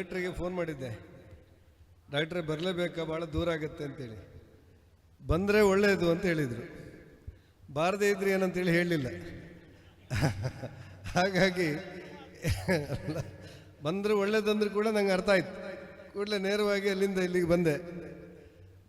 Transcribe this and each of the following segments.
ಡಾಕ್ಟ್ರಿಗೆ ಫೋನ್ ಮಾಡಿದ್ದೆ. ಡಾಕ್ಟ್ರೆ, ಬರಲೇಬೇಕಾ? ಭಾಳ ದೂರ ಆಗುತ್ತೆ ಅಂತೇಳಿ. ಬಂದರೆ ಒಳ್ಳೆಯದು ಅಂತ ಹೇಳಿದರು. ಬಾರದೇ ಇದ್ರಿ ಏನಂತೇಳಿ ಹೇಳಲಿಲ್ಲ ಹಾಗಾಗಿ, ಬಂದರೆ ಒಳ್ಳೇದಂದ್ರೂ ಕೂಡ ನಂಗೆ ಅರ್ಥ ಆಯ್ತು. ಕೂಡಲೇ ನೇರವಾಗಿ ಅಲ್ಲಿಂದ ಇಲ್ಲಿಗೆ ಬಂದೆ.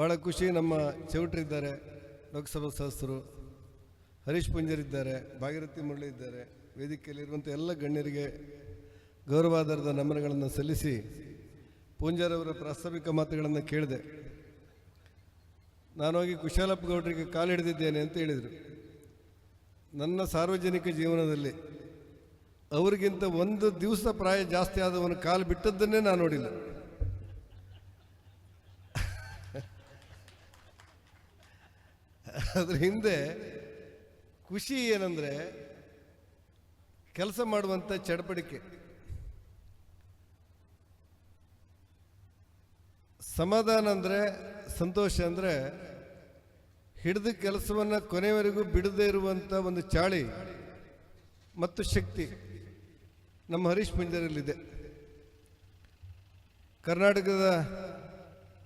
ಭಾಳ ಖುಷಿ, ನಮ್ಮ ಚೌಟ್ರಿದ್ದಾರೆ ಲೋಕಸಭಾ ಸದಸ್ಯರು, ಹರೀಶ್ ಪುಂಜರಿದ್ದಾರೆ ಭಾಗೀರಥಿ ಮುರಳಿ ಇದ್ದಾರೆ, ವೇದಿಕೆಯಲ್ಲಿರುವಂಥ ಎಲ್ಲ ಗಣ್ಯರಿಗೆ ಗೌರವಾಧಾರದ ನಮನಗಳನ್ನು ಸಲ್ಲಿಸಿ ಪೂಂಜರವರ ಪ್ರಾಸ್ತಾವಿಕ ಮಾತುಗಳನ್ನು ಕೇಳಿದೆ. ನಾನು ಹೋಗಿ ಕುಶಾಲಪ್ಪ ಗೌಡರಿಗೆ ಕಾಲು ಹಿಡಿದಿದ್ದೇನೆ ಅಂತ ಹೇಳಿದರು. ನನ್ನ ಸಾರ್ವಜನಿಕ ಜೀವನದಲ್ಲಿ ಅವರಿಗಿಂತ ಒಂದು ದಿವಸ ಪ್ರಾಯ ಜಾಸ್ತಿ ಆದವನು ಕಾಲು ಬಿಟ್ಟದ್ದನ್ನೇ ನಾನು ನೋಡಿಲ್ಲ. ಅದ್ರ ಹಿಂದೆ ಖುಷಿ ಏನಂದರೆ ಕೆಲಸ ಮಾಡುವಂಥ ಚಡಪಡಿಕೆ. ಸಮಾಧಾನ ಅಂದರೆ ಸಂತೋಷ ಅಂದರೆ ಹಿಡಿದ ಕೆಲಸವನ್ನು ಕೊನೆಯವರೆಗೂ ಬಿಡದೇ ಇರುವಂಥ ಒಂದು ಚಾಳಿ ಮತ್ತು ಶಕ್ತಿ ನಮ್ಮ ಹರೀಶ್ ಪಂಜರಲ್ಲಿದೆ ಕರ್ನಾಟಕದ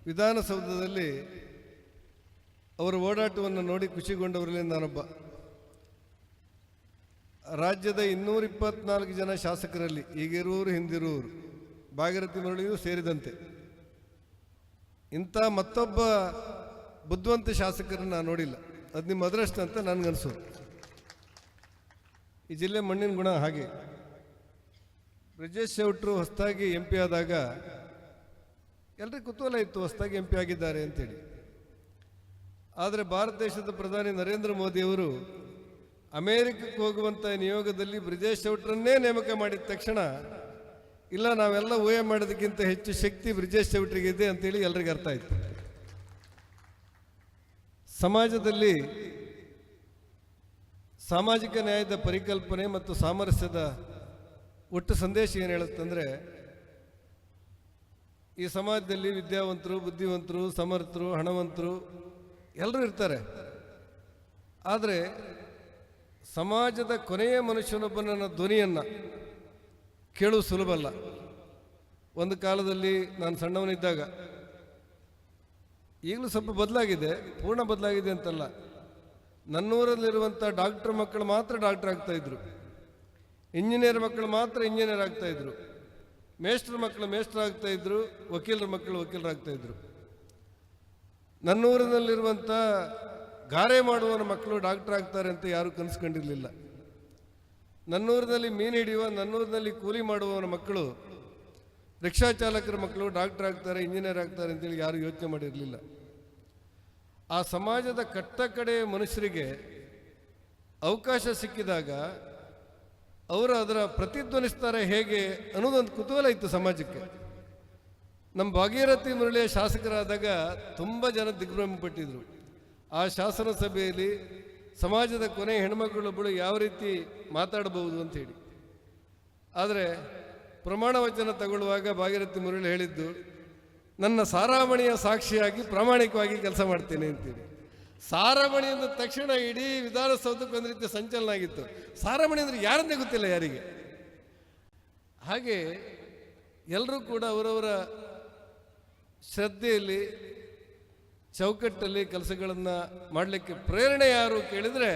ವಿಧಾನಸೌಧದಲ್ಲಿ ಅವರ ಓಡಾಟವನ್ನು ನೋಡಿ ಖುಷಿಗೊಂಡವರಲ್ಲಿ ನಾನೊಬ್ಬ. ರಾಜ್ಯದ ಇನ್ನೂರ ಇಪ್ಪತ್ನಾಲ್ಕು ಜನ ಶಾಸಕರಲ್ಲಿ, ಈಗಿರುವವರು ಹಿಂದಿರುವವರು, ಭಾಗೀರಥಿ ಮರಳಿಯೂ ಸೇರಿದಂತೆ. ಇಂಥ ಮತ್ತೊಬ್ಬ ಬುದ್ಧಿವಂತ ಶಾಸಕರನ್ನು ನಾನು ನೋಡಿಲ್ಲ. ಅದು ನಿಮ್ಮ ಅದೃಷ್ಟ ಅಂತ ನನಗನ್ಸೋದು ಈ ಜಿಲ್ಲೆ ಮಣ್ಣಿನ ಗುಣ ಹಾಗೆ. ಬ್ರಿಜೇಶ್ ಚೌಟ್ರು ಹೊಸದಾಗಿ ಎಂ ಪಿ ಆದಾಗ ಎಲ್ರಿಗೂ ಕುತೂಹಲ ಇತ್ತು ಹೊಸದಾಗಿ ಎಂ ಪಿ ಆಗಿದ್ದಾರೆ ಅಂತೇಳಿ. ಆದರೆ ಭಾರತ ದೇಶದ ಪ್ರಧಾನಿ ನರೇಂದ್ರ ಮೋದಿಯವರು ಅಮೇರಿಕಕ್ಕೆ ಹೋಗುವಂಥ ನಿಯೋಗದಲ್ಲಿ ಬ್ರಿಜೇಶ್ ಚೌಟ್ರನ್ನೇ ನೇಮಕ ಮಾಡಿದ ತಕ್ಷಣ ಇಲ್ಲ, ನಾವೆಲ್ಲ ಊಹೆ ಮಾಡೋದಕ್ಕಿಂತ ಹೆಚ್ಚು ಶಕ್ತಿ ಬ್ರಿಜೇಶ್ ಇದೆ ಅಂತೇಳಿ ಎಲ್ರಿಗೂ ಅರ್ಥ ಆಯ್ತು. ಸಮಾಜದಲ್ಲಿ ಸಾಮಾಜಿಕ ನ್ಯಾಯದ ಪರಿಕಲ್ಪನೆ ಮತ್ತು ಸಾಮರಸ್ಯದ ಒಟ್ಟು ಸಂದೇಶ ಏನು ಹೇಳುತ್ತಂದರೆ, ಈ ಸಮಾಜದಲ್ಲಿ ವಿದ್ಯಾವಂತರು, ಬುದ್ಧಿವಂತರು, ಸಮರ್ಥರು, ಹಣವಂತರು ಎಲ್ಲರೂ ಇರ್ತಾರೆ. ಆದರೆ ಸಮಾಜದ ಕೊನೆಯ ಮನುಷ್ಯನೊಬ್ಬನ ಧ್ವನಿಯನ್ನು ಕೇಳುವುದು ಸುಲಭ ಅಲ್ಲ. ಒಂದು ಕಾಲದಲ್ಲಿ ನಾನು ಸಣ್ಣವನಿದ್ದಾಗ, ಈಗಲೂ ಸ್ವಲ್ಪ ಬದಲಾಗಿದೆ, ಪೂರ್ಣ ಬದಲಾಗಿದೆ ಅಂತಲ್ಲ. ನನ್ನೂರಲ್ಲಿರುವಂಥ ಡಾಕ್ಟರ್ ಮಕ್ಕಳು ಮಾತ್ರ ಡಾಕ್ಟರ್ ಆಗ್ತಾಯಿದ್ರು ಇಂಜಿನಿಯರ್ ಮಕ್ಕಳು ಮಾತ್ರ ಇಂಜಿನಿಯರ್ ಆಗ್ತಾಯಿದ್ರು ಮೇಸ್ಟ್ರ್ ಮಕ್ಕಳು ಮೇಸ್ಟ್ರ್ ಆಗ್ತಾಯಿದ್ರು ವಕೀಲರ ಮಕ್ಕಳು ವಕೀಲರಾಗ್ತಾ ಇದ್ರು. ನನ್ನೂರಿನಲ್ಲಿರುವಂಥ ಗಾರೆ ಮಾಡುವವರ ಮಕ್ಕಳು ಡಾಕ್ಟರ್ ಆಗ್ತಾರೆ ಅಂತ ಯಾರೂ ಕನಸ್ಕೊಂಡಿರಲಿಲ್ಲ. ನನ್ನೂರಿನಲ್ಲಿ ಮೀನು ಹಿಡಿಯುವ, ನನ್ನೂರಿನಲ್ಲಿ ಕೂಲಿ ಮಾಡುವವನ ಮಕ್ಕಳು, ರಿಕ್ಷಾ ಚಾಲಕರ ಮಕ್ಕಳು ಡಾಕ್ಟರ್ ಆಗ್ತಾರೆ, ಇಂಜಿನಿಯರ್ ಆಗ್ತಾರೆ ಅಂತೇಳಿ ಯಾರು ಯೋಚನೆ ಮಾಡಿರಲಿಲ್ಲ. ಆ ಸಮಾಜದ ಕಟ್ಟ ಕಡೆಯ ಮನುಷ್ಯರಿಗೆ ಅವಕಾಶ ಸಿಕ್ಕಿದಾಗ ಅವರು ಅದರ ಪ್ರತಿಧ್ವನಿಸ್ತಾರೆ ಹೇಗೆ ಅನ್ನೋದೊಂದು ಕುತೂಹಲ ಇತ್ತು ಸಮಾಜಕ್ಕೆ. ನಮ್ಮ ಭಾಗೀರಥಿ ಮುರಳಿಯ ಶಾಸಕರಾದಾಗ ತುಂಬ ಜನ ದಿಗ್ಭ್ರಮೆ ಪಟ್ಟಿದ್ರು. ಆ ಶಾಸನ ಸಭೆಯಲ್ಲಿ ಸಮಾಜದ ಕೊನೆ ಹೆಣ್ಮಕ್ಳೊಬ್ಬಳು ಯಾವ ರೀತಿ ಮಾತಾಡಬಹುದು ಅಂತ ಹೇಳಿ. ಆದರೆ ಪ್ರಮಾಣ ವಚನ ತಗೊಳ್ಳುವಾಗ ಭಾಗೀರಥಿ ಮುರಳಿ ಹೇಳಿದ್ದು, ನನ್ನ ಸಾರಾಮಣಿಯ ಸಾಕ್ಷಿಯಾಗಿ ಪ್ರಾಮಾಣಿಕವಾಗಿ ಕೆಲಸ ಮಾಡ್ತೇನೆ ಅಂತೇಳಿ ಸಾರಾಮಣಿ ಅಂದ ತಕ್ಷಣ ಇಡೀ ವಿಧಾನಸೌಧಕ್ಕೆ ಒಂದು ರೀತಿ ಸಂಚಲನ ಆಗಿತ್ತು. ಸಾರಾಮಣಿ ಅಂದರೆ ಯಾರಂದೇ ಗೊತ್ತಿಲ್ಲ ಯಾರಿಗೆ. ಹಾಗೆ ಎಲ್ಲರೂ ಕೂಡ ಅವರವರ ಶ್ರದ್ಧೆಯಲ್ಲಿ ಚೌಕಟ್ಟಲ್ಲಿ ಕೆಲಸಗಳನ್ನು ಮಾಡಲಿಕ್ಕೆ ಪ್ರೇರಣೆ ಯಾರು ಕೇಳಿದರೆ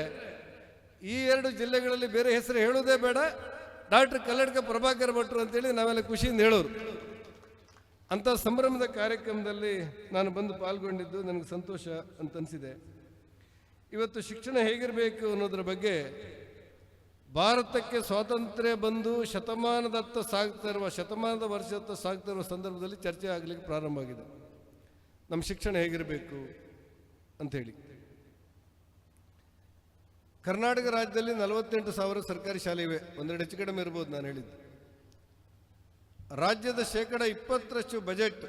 ಈ ಎರಡು ಜಿಲ್ಲೆಗಳಲ್ಲಿ ಬೇರೆ ಹೆಸರು ಹೇಳೋದೇ ಬೇಡ. ಡಾಕ್ಟರ್ ಕಲ್ಲಡ್ಕ ಪ್ರಭಾಕರ್ ಭಟ್ರು ಅಂತೇಳಿ ನಾವೆಲ್ಲ ಖುಷಿಯಿಂದ ಹೇಳೋರು. ಅಂಥ ಸಂಭ್ರಮದ ಕಾರ್ಯಕ್ರಮದಲ್ಲಿ ನಾನು ಬಂದು ಪಾಲ್ಗೊಂಡಿದ್ದು ನನಗೆ ಸಂತೋಷ ಅಂತ ಅನಿಸಿದೆ ಇವತ್ತು ಶಿಕ್ಷಣ ಹೇಗಿರಬೇಕು ಅನ್ನೋದ್ರ ಬಗ್ಗೆ ಭಾರತಕ್ಕೆ ಸ್ವಾತಂತ್ರ್ಯ ಬಂದು ಶತಮಾನದತ್ತ ಸಾಗ್ತಾ ಇರುವ, ಶತಮಾನದ ವರ್ಷದತ್ತ ಸಾಗ್ತಾ ಇರುವ ಸಂದರ್ಭದಲ್ಲಿ ಚರ್ಚೆ ಆಗಲಿಕ್ಕೆ ಪ್ರಾರಂಭ ಆಗಿದೆ. ನಮ್ಮ ಶಿಕ್ಷಣ ಹೇಗಿರಬೇಕು ಅಂಥೇಳಿ. ಕರ್ನಾಟಕ ರಾಜ್ಯದಲ್ಲಿ ನಲವತ್ತೆಂಟು ಸಾವಿರ ಸರ್ಕಾರಿ ಶಾಲೆ ಇವೆ. ಒಂದೆರಡು ಹೆಚ್ಚು ಕಡಿಮೆ ಇರ್ಬೋದು ನಾನು ಹೇಳಿದ್ದು. ರಾಜ್ಯದ ಶೇಕಡ ಇಪ್ಪತ್ತರಷ್ಟು ಬಜೆಟ್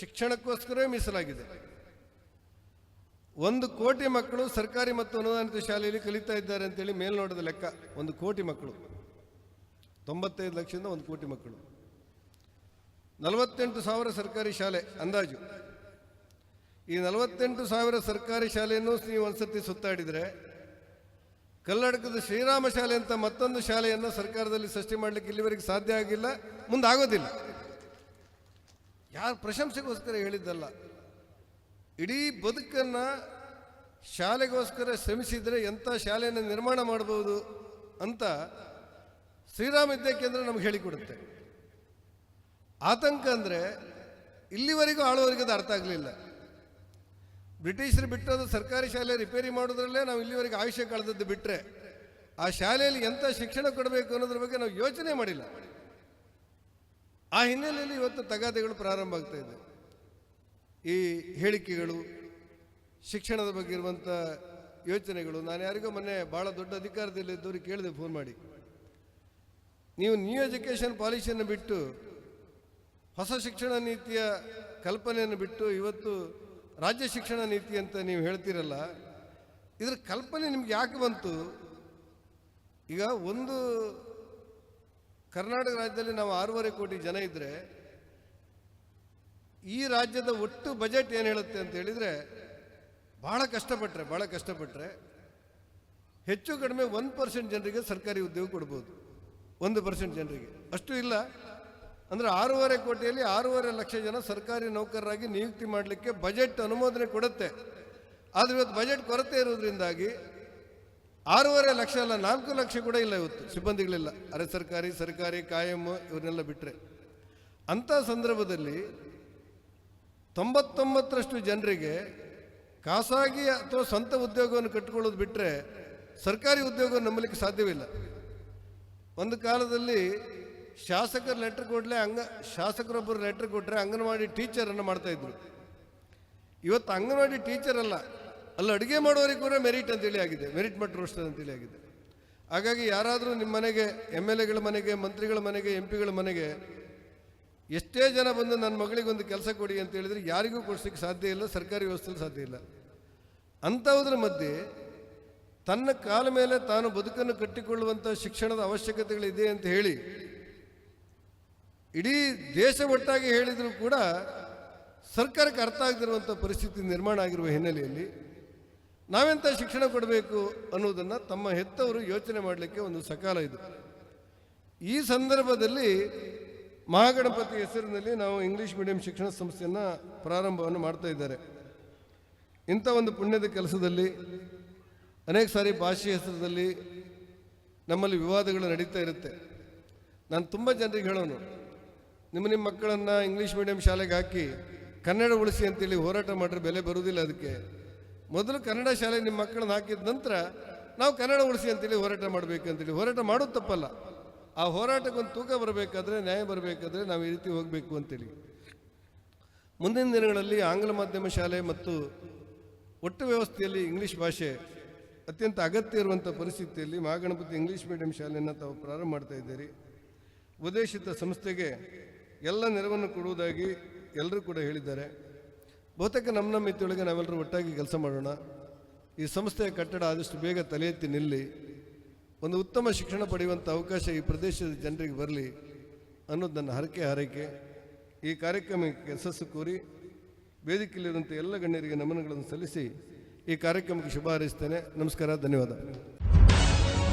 ಶಿಕ್ಷಣಕ್ಕೋಸ್ಕರವೇ ಮೀಸಲಾಗಿದೆ. ಒಂದು ಕೋಟಿ ಮಕ್ಕಳು ಸರ್ಕಾರಿ ಮತ್ತು ಅನುದಾನಿತ ಶಾಲೆಯಲ್ಲಿ ಕಲಿತಾ ಇದ್ದಾರೆ ಅಂತೇಳಿ ಮೇಲ್ನೋಟದ ಲೆಕ್ಕ. ಒಂದು ಕೋಟಿ ಮಕ್ಕಳು. ತೊಂಬತ್ತೈದು ಲಕ್ಷದಿಂದ ಒಂದು ಕೋಟಿ ಮಕ್ಕಳು. ನಲವತ್ತೆಂಟು ಸಾವಿರ ಸರ್ಕಾರಿ ಶಾಲೆ ಅಂದಾಜು. ಈ ನಲವತ್ತೆಂಟು ಸಾವಿರ ಸರ್ಕಾರಿ ಶಾಲೆಯನ್ನು ನೀವು ಒಂದ್ಸತಿ ಸುತ್ತಾಡಿದರೆ ಕರ್ನಾಟಕದ ಶ್ರೀರಾಮ ಶಾಲೆ ಅಂತ ಮತ್ತೊಂದು ಶಾಲೆಯನ್ನು ಸರ್ಕಾರದಲ್ಲಿ ಸೃಷ್ಟಿ ಮಾಡಲಿಕ್ಕೆ ಇಲ್ಲಿವರೆಗೆ ಸಾಧ್ಯ ಆಗಿಲ್ಲ ಮುಂದೆ ಆಗೋದಿಲ್ಲ ಯಾರ ಪ್ರಶಂಸೆಗೋಸ್ಕರ ಹೇಳಿದ್ದಲ್ಲ, ಇಡೀ ಬದುಕನ್ನು ಶಾಲೆಗೋಸ್ಕರ ಶ್ರಮಿಸಿದರೆ ಎಂಥ ಶಾಲೆಯನ್ನು ನಿರ್ಮಾಣ ಮಾಡಬಹುದು ಅಂತ ಶ್ರೀರಾಮ ವಿದ್ಯಾ ಕೇಂದ್ರ ನಮ್ಗೆ ಹೇಳಿಕೊಡುತ್ತೆ. ಆತಂಕ ಅಂದರೆ ಇಲ್ಲಿವರೆಗೂ ಆಳುವರಿಗೆ ಅದು ಅರ್ಥ ಆಗಲಿಲ್ಲ. ಬ್ರಿಟಿಷರು ಬಿಟ್ಟದ್ದು ಸರ್ಕಾರಿ ಶಾಲೆ ರಿಪೇರಿ ಮಾಡೋದ್ರಲ್ಲೇ ನಾವು ಇಲ್ಲಿವರೆಗೆ ಆಯುಷ್ಯ ಕಳೆದದ್ದು ಬಿಟ್ಟರೆ ಆ ಶಾಲೆಯಲ್ಲಿ ಎಂಥ ಶಿಕ್ಷಣ ಕೊಡಬೇಕು ಅನ್ನೋದ್ರ ಬಗ್ಗೆ ನಾವು ಯೋಚನೆ ಮಾಡಿಲ್ಲ. ಆ ಹಿನ್ನೆಲೆಯಲ್ಲಿ ಇವತ್ತು ತಗಾದೆಗಳು ಪ್ರಾರಂಭ ಆಗ್ತಾ ಇದೆ. ಈ ಹೇಳಿಕೆಗಳು, ಶಿಕ್ಷಣದ ಬಗ್ಗೆ ಇರುವಂಥ ಯೋಚನೆಗಳು, ನಾನು ಯಾರಿಗೋ ಮೊನ್ನೆ ಭಾಳ ದೊಡ್ಡ ಅಧಿಕಾರದಲ್ಲಿದ್ದವ್ರಿಗೆ ಕೇಳಿದೆ ಫೋನ್ ಮಾಡಿ. ನೀವು ನ್ಯೂ ಎಜುಕೇಷನ್ ಪಾಲಿಸಿಯನ್ನು ಬಿಟ್ಟು, ಹೊಸ ಶಿಕ್ಷಣ ನೀತಿಯ ಕಲ್ಪನೆಯನ್ನು ಬಿಟ್ಟು ಇವತ್ತು ರಾಜ್ಯ ಶಿಕ್ಷಣ ನೀತಿ ಅಂತ ನೀವು ಹೇಳ್ತೀರಲ್ಲ, ಇದರ ಕಲ್ಪನೆ ನಿಮ್ಗೆ ಯಾಕೆ ಬಂತು? ಈಗ ಒಂದು ಕರ್ನಾಟಕ ರಾಜ್ಯದಲ್ಲಿ ನಾವು ಆರೂವರೆ ಕೋಟಿ ಜನ ಇದ್ದರೆ ಈ ರಾಜ್ಯದ ಒಟ್ಟು ಬಜೆಟ್ ಏನು ಹೇಳುತ್ತೆ ಅಂತ ಹೇಳಿದರೆ ಭಾಳ ಕಷ್ಟಪಟ್ಟರೆ ಭಾಳ ಕಷ್ಟಪಟ್ಟರೆ ಹೆಚ್ಚು ಕಡಿಮೆ ಒಂದು ಪರ್ಸೆಂಟ್ ಜನರಿಗೆ ಸರ್ಕಾರಿ ಉದ್ಯೋಗ ಕೊಡ್ಬೋದು. ಒಂದು ಪರ್ಸೆಂಟ್ ಜನರಿಗೆ. ಅಷ್ಟು ಇಲ್ಲ. ಅಂದರೆ ಆರೂವರೆ ಕೋಟಿಯಲ್ಲಿ ಆರೂವರೆ ಲಕ್ಷ ಜನ ಸರ್ಕಾರಿ ನೌಕರರಾಗಿ ನಿಯುಕ್ತಿ ಮಾಡಲಿಕ್ಕೆ ಬಜೆಟ್ ಅನುಮೋದನೆ ಕೊಡುತ್ತೆ. ಆದರೆ ಇವತ್ತು ಬಜೆಟ್ ಕೊರತೆ ಇರೋದ್ರಿಂದಾಗಿ ಆರೂವರೆ ಲಕ್ಷ ಅಲ್ಲ, ನಾಲ್ಕು ಲಕ್ಷ ಕೂಡ ಇಲ್ಲ ಇವತ್ತು ಸಿಬ್ಬಂದಿಗಳಿಲ್ಲ. ಅರೆ ಸರ್ಕಾರಿ ಸರ್ಕಾರಿ, ಕಾಯಂ ಇವನ್ನೆಲ್ಲ ಬಿಟ್ಟರೆ ಅಂಥ ಸಂದರ್ಭದಲ್ಲಿ ತೊಂಬತ್ತೊಂಬತ್ತರಷ್ಟು ಜನರಿಗೆ ಖಾಸಗಿ ಅಥವಾ ಸ್ವಂತ ಉದ್ಯೋಗವನ್ನು ಕಟ್ಟಿಕೊಳ್ಳೋದು ಬಿಟ್ಟರೆ ಸರ್ಕಾರಿ ಉದ್ಯೋಗವನ್ನು ನಂಬಲಿಕ್ಕೆ ಸಾಧ್ಯವಿಲ್ಲ. ಒಂದು ಕಾಲದಲ್ಲಿ ಶಾಸಕರು ಲೆಟ್ರ್ ಕೊಡಲೇ ಅಂಗ, ಶಾಸಕರೊಬ್ಬರು ಲೆಟ್ರ್ ಕೊಟ್ಟರೆ ಅಂಗನವಾಡಿ ಟೀಚರನ್ನು ಮಾಡ್ತಾಯಿದ್ರು ಇವತ್ತು ಅಂಗನವಾಡಿ ಟೀಚರ್ ಅಲ್ಲ, ಅಲ್ಲಿ ಅಡುಗೆ ಮಾಡೋರಿಗೆ ಕೂಡ ಮೆರಿಟ್ ಅಂತೇಳಿ ಆಗಿದೆ ಮೆರಿಟ್ ಮಟ್ ರೋಸ್ಟರ್ ಅಂತೇಳಿ ಆಗಿದೆ. ಹಾಗಾಗಿ ಯಾರಾದರೂ ನಿಮ್ಮ ಮನೆಗೆ ಎಂ ಎಲ್ ಎಗಳ ಮನೆಗೆ, ಮಂತ್ರಿಗಳ ಮನೆಗೆ ಎಂ ಪಿಗಳ ಮನೆಗೆ ಎಷ್ಟೇ ಜನ ಬಂದು ನನ್ನ ಮಗಳಿಗೆ ಒಂದು ಕೆಲಸ ಕೊಡಿ ಅಂತ ಹೇಳಿದರೆ ಯಾರಿಗೂ ಕೊಡಿಸ್ಲಿಕ್ಕೆ ಸಾಧ್ಯ ಇಲ್ಲ, ಸರ್ಕಾರಿ ವ್ಯವಸ್ಥೆಯಲ್ಲಿ ಸಾಧ್ಯ ಇಲ್ಲ. ಅಂಥವುದ್ರ ಮಧ್ಯೆ ತನ್ನ ಕಾಲ ಮೇಲೆ ತಾನು ಬದುಕನ್ನು ಕಟ್ಟಿಕೊಳ್ಳುವಂಥ ಶಿಕ್ಷಣದ ಅವಶ್ಯಕತೆಗಳಿದೆ ಅಂತ ಹೇಳಿ ಇಡೀ ದೇಶ ಒಟ್ಟಾಗಿ ಹೇಳಿದರೂ ಕೂಡ ಸರ್ಕಾರಕ್ಕೆ ಅರ್ಥ ಆಗದಿರುವಂಥ ಪರಿಸ್ಥಿತಿ ನಿರ್ಮಾಣ ಆಗಿರುವ ಹಿನ್ನೆಲೆಯಲ್ಲಿ ನಾವೆಂಥ ಶಿಕ್ಷಣ ಕೊಡಬೇಕು ಅನ್ನೋದನ್ನು ತಮ್ಮ ಹೆತ್ತವರು ಯೋಚನೆ ಮಾಡಲಿಕ್ಕೆ ಒಂದು ಸಕಾಲ ಇದು. ಈ ಸಂದರ್ಭದಲ್ಲಿ ಮಹಾಗಣಪತಿ ಹೆಸರಿನಲ್ಲಿ ನಾವು ಇಂಗ್ಲೀಷ್ ಮೀಡಿಯಂ ಶಿಕ್ಷಣ ಸಂಸ್ಥೆಯನ್ನು ಪ್ರಾರಂಭವನ್ನು ಮಾಡ್ತಾ ಇದ್ದಾರೆ. ಇಂಥ ಒಂದು ಪುಣ್ಯದ ಕೆಲಸದಲ್ಲಿ, ಅನೇಕ ಸಾರಿ ಭಾಷೆ ಹೆಸರಿನಲ್ಲಿ ನಮ್ಮಲ್ಲಿ ವಿವಾದಗಳು ನಡೀತಾ ಇರುತ್ತೆ. ನಾನು ತುಂಬ ಜನರಿಗೆ ಹೇಳೋನು ನಿಮ್ಮ ನಿಮ್ಮ ಮಕ್ಕಳನ್ನು ಇಂಗ್ಲೀಷ್ ಮೀಡಿಯಂ ಶಾಲೆಗೆ ಹಾಕಿ ಕನ್ನಡ ಉಳಿಸಿ ಅಂತೇಳಿ ಹೋರಾಟ ಮಾಡಿದ್ರೆ ಬೆಲೆ ಬರುವುದಿಲ್ಲ ಅದಕ್ಕೆ. ಮೊದಲು ಕನ್ನಡ ಶಾಲೆ ನಿಮ್ಮ ಮಕ್ಕಳನ್ನ ಹಾಕಿದ ನಂತರ ನಾವು ಕನ್ನಡ ಉಳಿಸಿ ಅಂತೇಳಿ ಹೋರಾಟ ಮಾಡಬೇಕು ಅಂತೇಳಿ. ಹೋರಾಟ ಮಾಡೋದು ತಪ್ಪಲ್ಲ. ಆ ಹೋರಾಟಕ್ಕೊಂದು ತೂಕ ಬರಬೇಕಾದ್ರೆ, ನ್ಯಾಯ ಬರಬೇಕಾದ್ರೆ ನಾವು ಈ ರೀತಿ ಹೋಗಬೇಕು ಅಂತೇಳಿ. ಮುಂದಿನ ದಿನಗಳಲ್ಲಿ ಆಂಗ್ಲ ಮಾಧ್ಯಮ ಶಾಲೆ ಮತ್ತು ಒಟ್ಟು ವ್ಯವಸ್ಥೆಯಲ್ಲಿ ಇಂಗ್ಲೀಷ್ ಭಾಷೆ ಅತ್ಯಂತ ಅಗತ್ಯ ಇರುವಂಥ ಪರಿಸ್ಥಿತಿಯಲ್ಲಿ ಮಹಾಗಣಪತಿ ಇಂಗ್ಲೀಷ್ ಮೀಡಿಯಂ ಶಾಲೆಯನ್ನು ತಾವು ಪ್ರಾರಂಭ ಮಾಡ್ತಾ ಇದ್ದೀರಿ. ಉದ್ದೇಶಿತ ಸಂಸ್ಥೆಗೆ ಎಲ್ಲ ನೆರವನ್ನು ಕೊಡುವುದಾಗಿ ಎಲ್ಲರೂ ಕೂಡ ಹೇಳಿದ್ದಾರೆ. ಬಹುತೇಕ ನಮ್ಮ ನಮ್ಮ ಮಿತಿಯೊಳಗೆ ನಾವೆಲ್ಲರೂ ಒಟ್ಟಾಗಿ ಕೆಲಸ ಮಾಡೋಣ. ಈ ಸಂಸ್ಥೆಯ ಕಟ್ಟಡ ಆದಷ್ಟು ಬೇಗ ತಲೆ ಎತ್ತಿ ನಿಲ್ಲಿ. ಒಂದು ಉತ್ತಮ ಶಿಕ್ಷಣ ಪಡೆಯುವಂಥ ಅವಕಾಶ ಈ ಪ್ರದೇಶದ ಜನರಿಗೆ ಬರಲಿ ಅನ್ನೋದು ನನ್ನ ಹರಕೆ ಹಾರೈಕೆ. ಈ ಕಾರ್ಯಕ್ರಮಕ್ಕೆ ಯಶಸ್ಸು ಕೋರಿ ವೇದಿಕೆಯಲ್ಲಿರುವಂಥ ಎಲ್ಲ ಗಣ್ಯರಿಗೆ ನಮನಗಳನ್ನು ಸಲ್ಲಿಸಿ ಈ ಕಾರ್ಯಕ್ರಮಕ್ಕೆ ಶುಭ ಹಾರೈಸ್ತೇನೆ. ನಮಸ್ಕಾರ, ಧನ್ಯವಾದ.